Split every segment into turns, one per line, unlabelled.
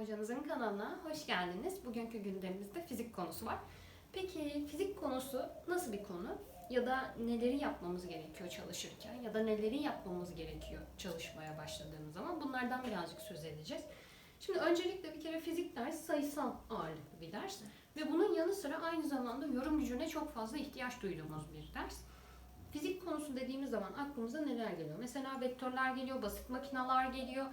Hocanızın kanalına hoş geldiniz. Bugünkü gündemimizde fizik konusu var. Peki fizik konusu nasıl bir konu? Ya da neleri yapmamız gerekiyor çalışırken ya da neleri yapmamız gerekiyor çalışmaya başladığımız zaman bunlardan birazcık söz edeceğiz. Şimdi öncelikle bir kere fizik ders sayısal ağırlıklı bir ders ve bunun yanı sıra aynı zamanda yorum gücüne çok fazla ihtiyaç duyduğumuz bir ders. Fizik konusu dediğimiz zaman aklımıza neler geliyor? Mesela vektörler geliyor, basit makineler geliyor,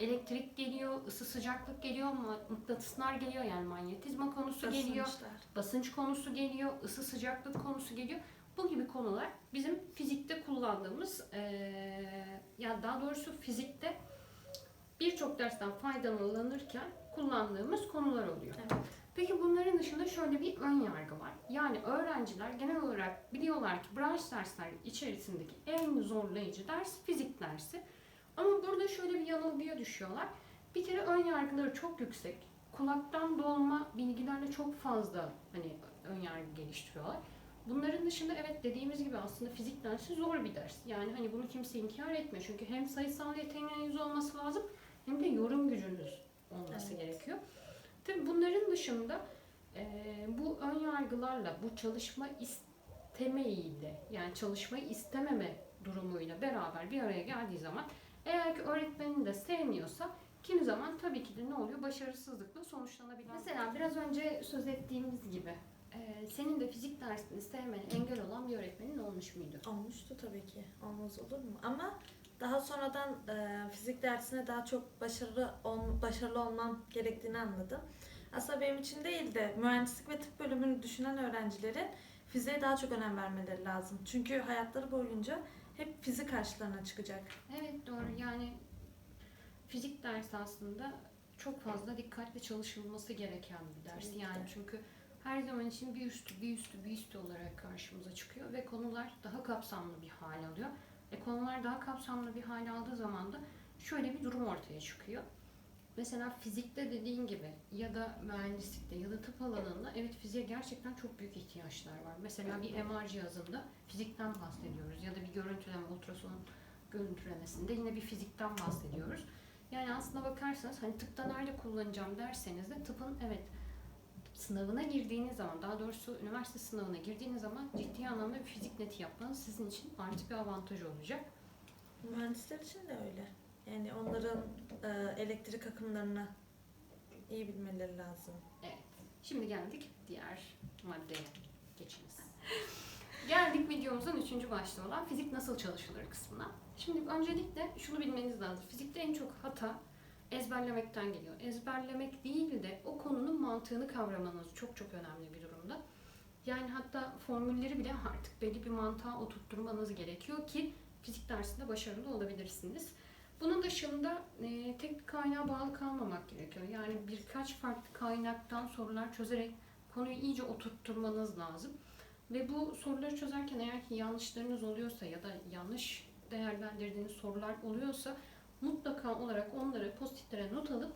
elektrik geliyor, ısı sıcaklık geliyor, mıknatıslar geliyor yani manyetizma konusu geliyor,
Basınçlar.
basınç konusu geliyor, ısı sıcaklık konusu geliyor. Bu gibi konular bizim fizikte kullandığımız, eee ya daha doğrusu fizikte birçok dersten faydalanırken kullandığımız konular oluyor.
Evet.
Peki bunların dışında şöyle bir ön yargı var. Yani öğrenciler genel olarak biliyorlar ki branş dersler içerisindeki en zorlayıcı ders fizik dersi. Ama burada şöyle bir yanılgıya düşüyorlar. Bir kere ön yargıları çok yüksek. Kulaktan dolma bilgilerle çok fazla hani ön yargı geliştiriyorlar. Bunların dışında evet dediğimiz gibi aslında fizik dersi zor bir ders. Yani hani bunu kimse inkar etmiyor. Çünkü hem sayısal yeteneğiniz olması lazım hem de yorum gücünüz olması
Evet.
gerekiyor. Tabii bunların dışında eee, bu ön yargılarla, bu çalışma istemeyiyle, yani çalışmayı istememe durumuyla beraber bir araya geldiği zaman eğer ki öğretmenin de sevmiyorsa kimi zaman tabii ki de ne oluyor? Başarısızlıkla sonuçlanabilir. Mesela biraz önce söz ettiğimiz gibi eee, senin de fizik dersini sevmene engel olan bir öğretmenin olmuş muydu?
Olmuştu tabii ki. Olmaz olur mu? Ama daha sonradan e, fizik dersine daha çok başarılı ol, başarılı olmam gerektiğini anladım. Aslında benim için değil de mühendislik ve tıp bölümünü düşünen öğrencilerin fiziğe daha çok önem vermeleri lazım. Çünkü hayatları boyunca hep fizik karşılarına çıkacak.
Evet doğru yani fizik dersi aslında çok fazla dikkatli çalışılması gereken bir ders.
Ki
Yani çünkü her zaman için bir üstü bir üstü bir üstü olarak karşımıza çıkıyor ve konular daha kapsamlı bir hal alıyor. E konular daha kapsamlı bir hal aldığı zaman da şöyle bir durum ortaya çıkıyor. Mesela fizikte dediğin gibi ya da mühendislikte ya da tıp alanında evet fiziğe gerçekten çok büyük ihtiyaçlar var. Mesela bir MR cihazında fizikten bahsediyoruz ya da bir görüntüleme, ultrason görüntülemesinde yine bir fizikten bahsediyoruz. Yani aslında bakarsanız hani tıpta nerede kullanacağım derseniz de tıpın evet sınavına girdiğiniz zaman daha doğrusu üniversite sınavına girdiğiniz zaman ciddi anlamda bir fizik neti yapmanız sizin için artı bir avantaj olacak.
Mühendisler için de öyle. Yani onların e, elektrik akımlarını iyi bilmeleri lazım.
Evet. Şimdi geldik diğer maddeye geçiniz. geldik videomuzun üçüncü başlığı olan fizik nasıl çalışılır kısmına. Şimdi öncelikle şunu bilmeniz lazım. Fizikte en çok hata ezberlemekten geliyor. Ezberlemek değil de o konunun mantığını kavramanız çok çok önemli bir durumda. Yani hatta formülleri bile artık belli bir mantığa oturtturmanız gerekiyor ki fizik dersinde başarılı olabilirsiniz. Bunun dışında e, tek bir kaynağa bağlı kalmamak gerekiyor. Yani birkaç farklı kaynaktan sorular çözerek konuyu iyice oturtturmanız lazım. Ve bu soruları çözerken eğer ki yanlışlarınız oluyorsa ya da yanlış değerlendirdiğiniz sorular oluyorsa mutlaka olarak onları pozitiflere not alıp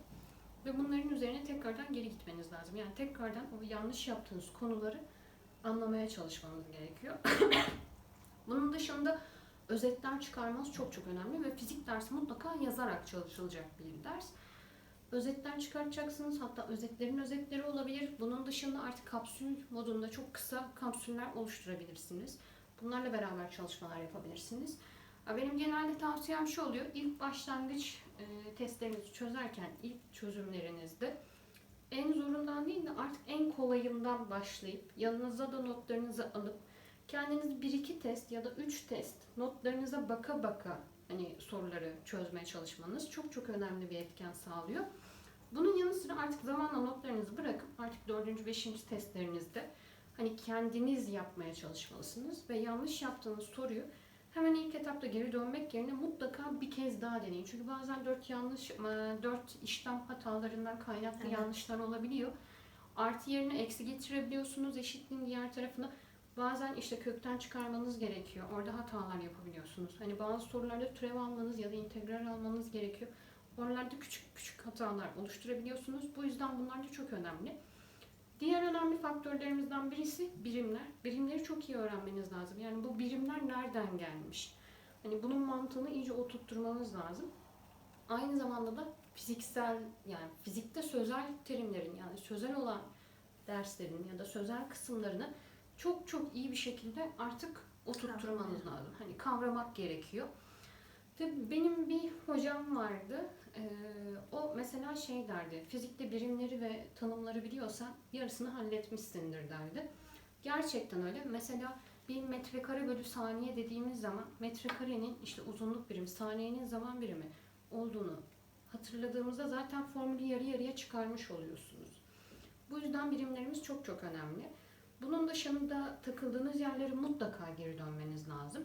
ve bunların üzerine tekrardan geri gitmeniz lazım. Yani tekrardan o yanlış yaptığınız konuları anlamaya çalışmanız gerekiyor. Bunun dışında özetler çıkarmanız çok çok önemli ve fizik dersi mutlaka yazarak çalışılacak bir ders. Özetler çıkartacaksınız. Hatta özetlerin özetleri olabilir. Bunun dışında artık kapsül modunda çok kısa kapsüller oluşturabilirsiniz. Bunlarla beraber çalışmalar yapabilirsiniz. Ya Benim genelde tavsiyem şu oluyor. İlk başlangıç e, testlerinizi çözerken ilk çözümlerinizde en zorundan değil de artık en kolayından başlayıp yanınıza da notlarınızı alıp kendiniz bir iki test ya da üç test notlarınıza baka baka hani soruları çözmeye çalışmanız çok çok önemli bir etken sağlıyor. Bunun yanı sıra artık zamanla notlarınızı bırakıp artık dördüncü, beşinci testlerinizde hani kendiniz yapmaya çalışmalısınız ve yanlış yaptığınız soruyu hemen ilk etapta geri dönmek yerine mutlaka bir kez daha deneyin. Çünkü bazen dört yanlış, e, dört işlem hatalarından kaynaklı
Evet.
yanlışlar olabiliyor. Artı yerine eksi getirebiliyorsunuz eşitliğin diğer tarafına. Bazen işte kökten çıkarmanız gerekiyor. Orada hatalar yapabiliyorsunuz. Hani bazı sorularda türev almanız ya da integral almanız gerekiyor. Oralarda küçük küçük hatalar oluşturabiliyorsunuz. Bu yüzden bunlar da çok önemli. Diğer önemli faktörlerimizden birisi birimler. Birimleri çok iyi öğrenmeniz lazım. Yani bu birimler nereden gelmiş? Hani bunun mantığını iyice oturtturmanız lazım. Aynı zamanda da fiziksel yani fizikte sözel terimlerin yani sözel olan derslerin ya da sözel kısımlarını çok çok iyi bir şekilde artık oturtturmanız lazım. Hani kavramak gerekiyor. Ve benim bir hocam vardı. Ee, o mesela şey derdi. Fizikte birimleri ve tanımları biliyorsan yarısını halletmişsindir derdi. Gerçekten öyle. Mesela bir metrekare bölü saniye dediğimiz zaman metrekarenin işte uzunluk birimi, saniyenin zaman birimi olduğunu hatırladığımızda zaten formülü yarı yarıya çıkarmış oluyorsunuz. Bu yüzden birimlerimiz çok çok önemli. Bunun dışında takıldığınız yerlere mutlaka geri dönmeniz lazım.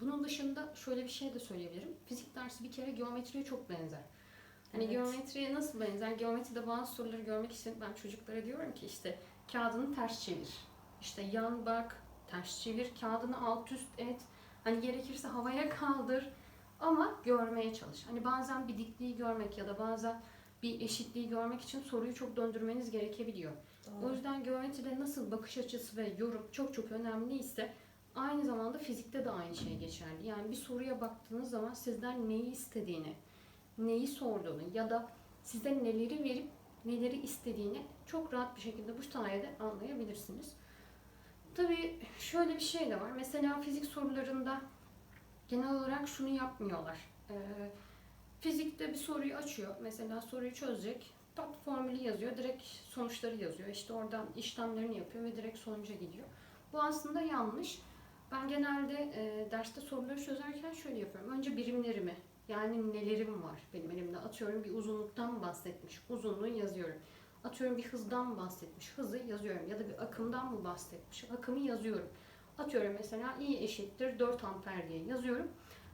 Bunun dışında şöyle bir şey de söyleyebilirim. Fizik dersi bir kere geometriye çok benzer. Hani
Evet.
geometriye nasıl benzer? Geometride bazı soruları görmek için ben çocuklara diyorum ki işte kağıdını ters çevir. İşte yan bak, ters çevir, kağıdını alt üst et. Hani gerekirse havaya kaldır. Ama görmeye çalış. Hani bazen bir dikliği görmek ya da bazen bir eşitliği görmek için soruyu çok döndürmeniz gerekebiliyor. O
Doğru.
yüzden geometride nasıl bakış açısı ve yorum çok çok önemliyse aynı zamanda fizikte de aynı şey geçerli. Yani bir soruya baktığınız zaman sizden neyi istediğini, neyi sorduğunu ya da size neleri verip neleri istediğini çok rahat bir şekilde bu sayede anlayabilirsiniz. Tabii şöyle bir şey de var. Mesela fizik sorularında genel olarak şunu yapmıyorlar. Ee, fizikte bir soruyu açıyor. Mesela soruyu çözecek. Tat formülü yazıyor. Direkt sonuçları yazıyor. İşte oradan işlemlerini yapıyor ve direkt sonuca gidiyor. Bu aslında yanlış. Ben genelde e, derste soruları çözerken şöyle yapıyorum. Önce birimlerimi yani nelerim var benim elimde. Atıyorum bir uzunluktan bahsetmiş. Uzunluğu yazıyorum. Atıyorum bir hızdan bahsetmiş. Hızı yazıyorum. Ya da bir akımdan mı bahsetmiş? Akımı yazıyorum. Atıyorum mesela i eşittir 4 amper diye yazıyorum.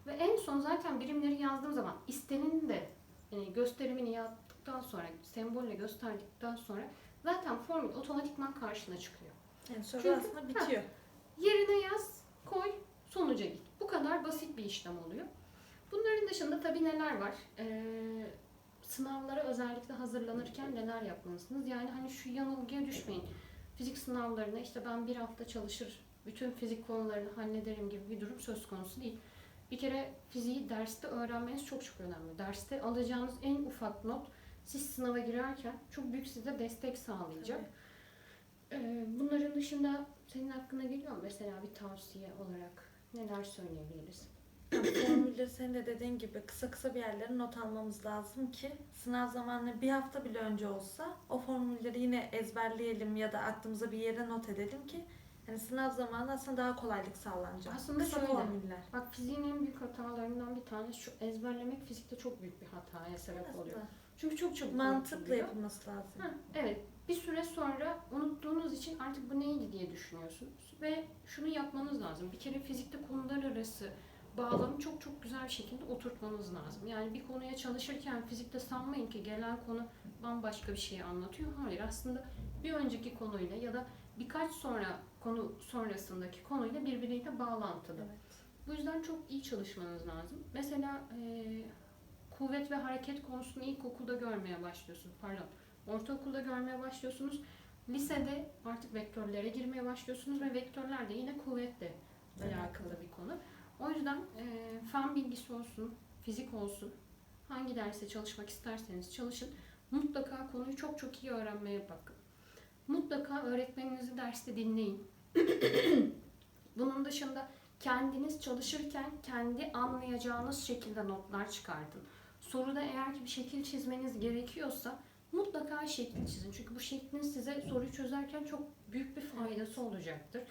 Ve en son zaten birimleri yazdığım zaman istenin de e, gösterimini yaptıktan sonra, sembolle gösterdikten sonra zaten formül otomatikman karşına çıkıyor.
Yani soru
Çünkü-
aslında bitiyor.
Yerine yaz, koy, sonuca git. Bu kadar basit bir işlem oluyor. Bunların dışında tabii neler var? Ee, sınavlara özellikle hazırlanırken neler yapmalısınız? Yani hani şu yanılgıya düşmeyin. Fizik sınavlarına işte ben bir hafta çalışır, bütün fizik konularını hallederim gibi bir durum söz konusu değil. Bir kere fiziği derste öğrenmeniz çok çok önemli. Derste alacağınız en ufak not siz sınava girerken çok büyük size destek sağlayacak. Ee, Bunların dışında senin aklına geliyor mu mesela bir tavsiye olarak neler söyleyebiliriz?
Formülleri senin de dediğin gibi kısa kısa bir yerlere not almamız lazım ki sınav zamanına bir hafta bile önce olsa o formülleri yine ezberleyelim ya da aklımıza bir yere not edelim ki yani sınav zamanı aslında daha kolaylık sağlanacak.
Aslında
kısa
şöyle.
formüller.
Bak fiziğin en büyük hatalarından bir tanesi şu ezberlemek fizikte çok büyük bir hataya sebep oluyor.
Aslında
Çünkü çok çok
mantıklı yapılması lazım.
Ha, evet. Bir süre sonra unuttuğunuz için artık bu neydi diye düşünüyorsunuz. Ve şunu yapmanız lazım. Bir kere fizikte konular arası bağlamı çok çok güzel bir şekilde oturtmanız lazım. Yani bir konuya çalışırken fizikte sanmayın ki gelen konu bambaşka bir şey anlatıyor. Hayır aslında bir önceki konuyla ya da birkaç sonra konu sonrasındaki konuyla birbiriyle bağlantılı.
Evet.
Bu yüzden çok iyi çalışmanız lazım. Mesela eee, kuvvet ve hareket konusunu ilkokulda görmeye başlıyorsunuz. Pardon. Ortaokulda görmeye başlıyorsunuz. Lisede artık vektörlere girmeye başlıyorsunuz ve vektörler de yine kuvvetle alakalı bir konu. O yüzden eee fen bilgisi olsun, fizik olsun, hangi derse çalışmak isterseniz çalışın. Mutlaka konuyu çok çok iyi öğrenmeye bakın. Mutlaka öğretmeninizi derste dinleyin. Bunun dışında kendiniz çalışırken kendi anlayacağınız şekilde notlar çıkartın. Soruda eğer ki bir şekil çizmeniz gerekiyorsa mutlaka şekil çizin. Çünkü bu şeklin size soruyu çözerken çok büyük bir faydası olacaktır.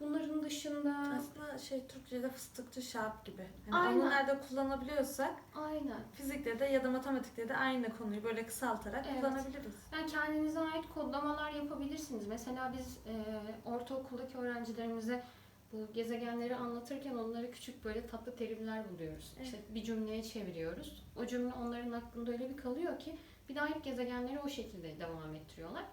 Bunların dışında
Aslında şey Türkçe'de fıstıkçı şap gibi. Yani
Aynen.
onu nerede kullanabiliyorsak
aynen
fizikte de ya da matematikte de aynı konuyu böyle kısaltarak
Evet.
kullanabiliriz.
Yani kendinize ait kodlamalar yapabilirsiniz. Mesela biz e, ortaokuldaki öğrencilerimize bu gezegenleri anlatırken onlara küçük böyle tatlı terimler buluyoruz.
Evet.
İşte bir cümleye çeviriyoruz. O cümle onların aklında öyle bir kalıyor ki bir daha hep gezegenleri o şekilde devam ettiriyorlar.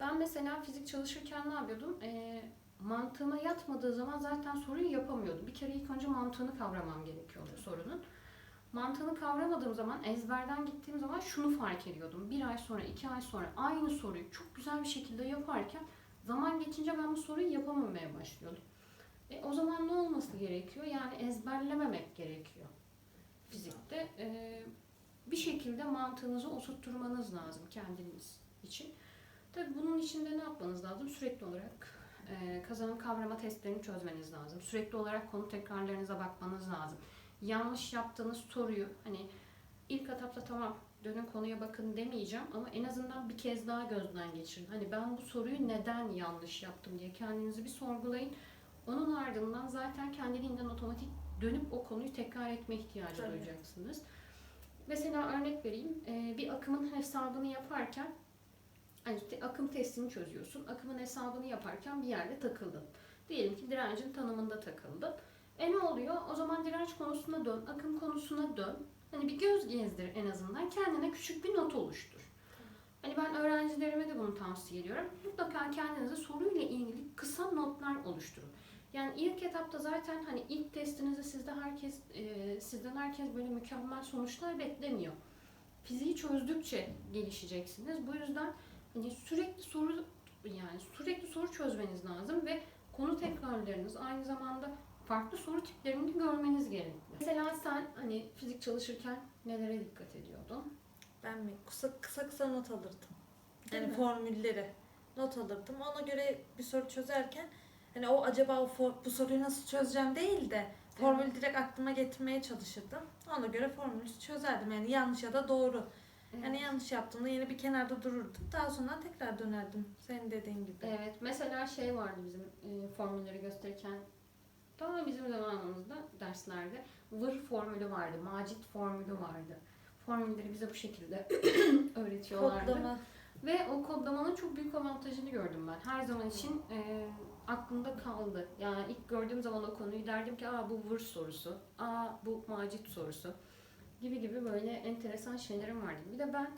Ben mesela fizik çalışırken ne yapıyordum? E, mantığıma yatmadığı zaman zaten soruyu yapamıyordum. Bir kere ilk önce mantığını kavramam gerekiyordu sorunun. Mantığını kavramadığım zaman, ezberden gittiğim zaman şunu fark ediyordum. Bir ay sonra, iki ay sonra aynı soruyu çok güzel bir şekilde yaparken zaman geçince ben bu soruyu yapamamaya başlıyordum. E, o zaman ne olması gerekiyor? Yani ezberlememek gerekiyor fizikte. E, bir şekilde mantığınızı oturtturmanız lazım kendiniz için. Tabii bunun için de ne yapmanız lazım? Sürekli olarak e, kazanım kavrama testlerini çözmeniz lazım. Sürekli olarak konu tekrarlarınıza bakmanız lazım. Yanlış yaptığınız soruyu hani ilk etapta tamam dönün konuya bakın demeyeceğim ama en azından bir kez daha gözden geçirin. Hani ben bu soruyu neden yanlış yaptım diye kendinizi bir sorgulayın. Onun ardından zaten kendiliğinden otomatik dönüp o konuyu tekrar etme ihtiyacı
Tabii.
duyacaksınız. Mesela örnek vereyim. Ee, Bir akımın hesabını yaparken hani te- akım testini çözüyorsun. Akımın hesabını yaparken bir yerde takıldın. Diyelim ki direncin tanımında takıldın. E ne oluyor? O zaman direnç konusuna dön, akım konusuna dön. Hani bir göz gezdir en azından. Kendine küçük bir not oluştur. Hani ben öğrencilerime de bunu tavsiye ediyorum. Mutlaka kendinize soruyla ilgili kısa notlar oluşturun. Yani ilk etapta zaten hani ilk testinizde sizde herkes e, sizden herkes böyle mükemmel sonuçlar beklemiyor. Fiziği çözdükçe gelişeceksiniz. Bu yüzden hani sürekli soru yani sürekli soru çözmeniz lazım ve konu tekrarlarınız aynı zamanda farklı soru tiplerini görmeniz gerekli. Mesela sen hani fizik çalışırken nelere dikkat ediyordun?
Ben mi? Kısa kısa, kısa not alırdım.
Değil
Yani
mi?
formülleri not alırdım. Ona göre bir soru çözerken hani o acaba o for- bu soruyu nasıl çözeceğim değil de formülü direkt aklıma getirmeye çalışırdım. Ona göre formülü çözerdim. Yani yanlış ya da doğru. Yani yanlış yaptığımda yine bir kenarda dururdum. Daha sonra tekrar dönerdim. Senin dediğin gibi.
Evet, mesela şey vardı bizim e, formülleri gösterirken daha bizim zamanımızda derslerde vır formülü vardı, macit formülü vardı. Formülleri bize bu şekilde öğretiyorlardı.
Kodlama.
Ve o kodlamanın çok büyük avantajını gördüm ben. Her zaman için e, aklımda kaldı. Yani ilk gördüğüm zaman o konuyu derdim ki aa bu vır sorusu, aa bu macit sorusu gibi gibi böyle enteresan şeylerim vardı. Bir de ben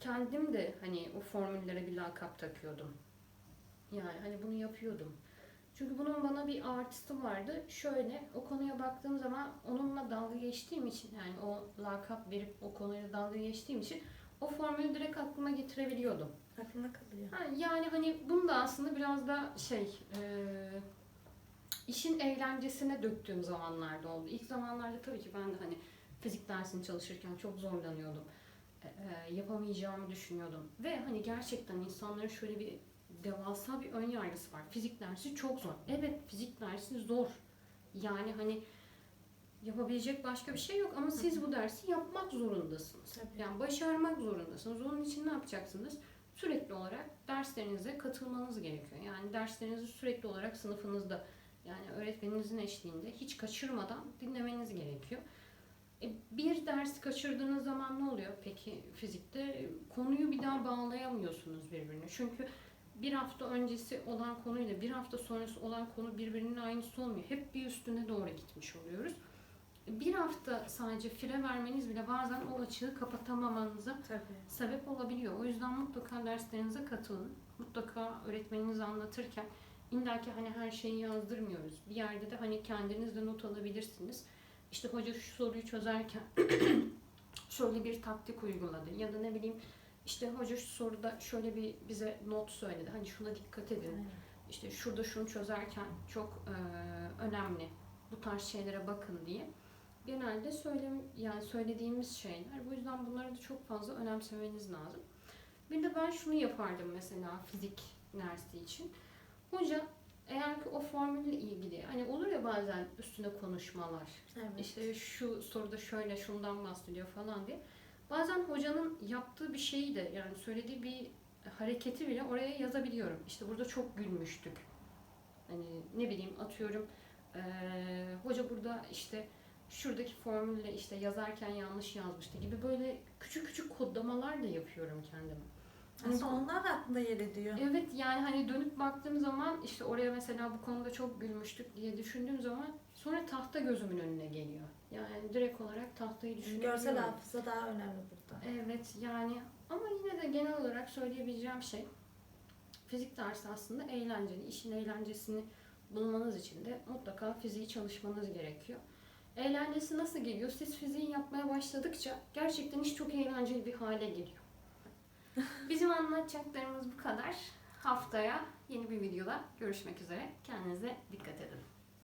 kendim de hani o formüllere bir lakap takıyordum. Yani hani bunu yapıyordum. Çünkü bunun bana bir artısı vardı. Şöyle o konuya baktığım zaman onunla dalga geçtiğim için yani o lakap verip o konuyla dalga geçtiğim için o formülü direkt aklıma getirebiliyordum.
Aklında kalıyor.
Ha, yani hani bunu da aslında biraz da şey e, işin eğlencesine döktüğüm zamanlarda oldu. İlk zamanlarda tabii ki ben de hani fizik dersini çalışırken çok zorlanıyordum. E, e, yapamayacağımı düşünüyordum. Ve hani gerçekten insanların şöyle bir devasa bir ön yargısı var. Fizik dersi çok zor. Evet fizik dersi zor. Yani hani yapabilecek başka bir şey yok ama siz bu dersi yapmak zorundasınız.
Tabii.
Yani başarmak zorundasınız. Onun için ne yapacaksınız? Sürekli olarak derslerinize katılmanız gerekiyor. Yani derslerinizi sürekli olarak sınıfınızda yani öğretmeninizin eşliğinde hiç kaçırmadan dinlemeniz gerekiyor. E, bir ders kaçırdığınız zaman ne oluyor? Peki fizikte E, konuyu bir daha bağlayamıyorsunuz birbirine. Çünkü bir hafta öncesi olan konuyla bir hafta sonrası olan konu birbirinin aynısı olmuyor. Hep bir üstüne doğru gitmiş oluyoruz. Bir hafta sadece fire vermeniz bile bazen o açığı kapatamamanıza
Tabii.
sebep olabiliyor. O yüzden mutlaka derslerinize katılın. Mutlaka öğretmeniniz anlatırken illa ki hani her şeyi yazdırmıyoruz. Bir yerde de hani kendiniz de not alabilirsiniz. İşte hoca şu soruyu çözerken şöyle bir taktik uyguladı ya da ne bileyim işte hoca şu soruda şöyle bir bize not söyledi. Hani şuna dikkat edin.
Aynen.
İşte şurada şunu çözerken çok e, önemli. Bu tarz şeylere bakın diye. Genelde söyle yani söylediğimiz şeyler. Bu yüzden bunları da çok fazla önemsemeniz lazım. Bir de ben şunu yapardım mesela fizik dersi için. Hoca eğer ki o formülle ilgili hani olur ya bazen üstüne konuşmalar.
Evet.
İşte şu soruda şöyle şundan bahsediyor falan diye. Bazen hocanın yaptığı bir şeyi de yani söylediği bir hareketi bile oraya yazabiliyorum. İşte burada çok gülmüştük. Hani ne bileyim atıyorum eee, hoca burada işte şuradaki formülle işte yazarken yanlış yazmıştı gibi böyle küçük küçük kodlamalar da yapıyorum kendime. Hani
Aslında onlar da aklında yer ediyor.
Evet yani hani dönüp baktığım zaman işte oraya mesela bu konuda çok gülmüştük diye düşündüğüm zaman sonra tahta gözümün önüne geliyor. Yani direkt olarak tahtayı düşünüyorum.
Görsel hafıza daha önemli burada.
Evet yani ama yine de genel olarak söyleyebileceğim şey fizik dersi aslında eğlenceli. İşin eğlencesini bulmanız için de mutlaka fiziği çalışmanız gerekiyor. Eğlencesi nasıl geliyor? Siz fiziği yapmaya başladıkça gerçekten iş çok eğlenceli bir hale geliyor. Bizim anlatacaklarımız bu kadar. Haftaya yeni bir videoda görüşmek üzere. Kendinize dikkat edin.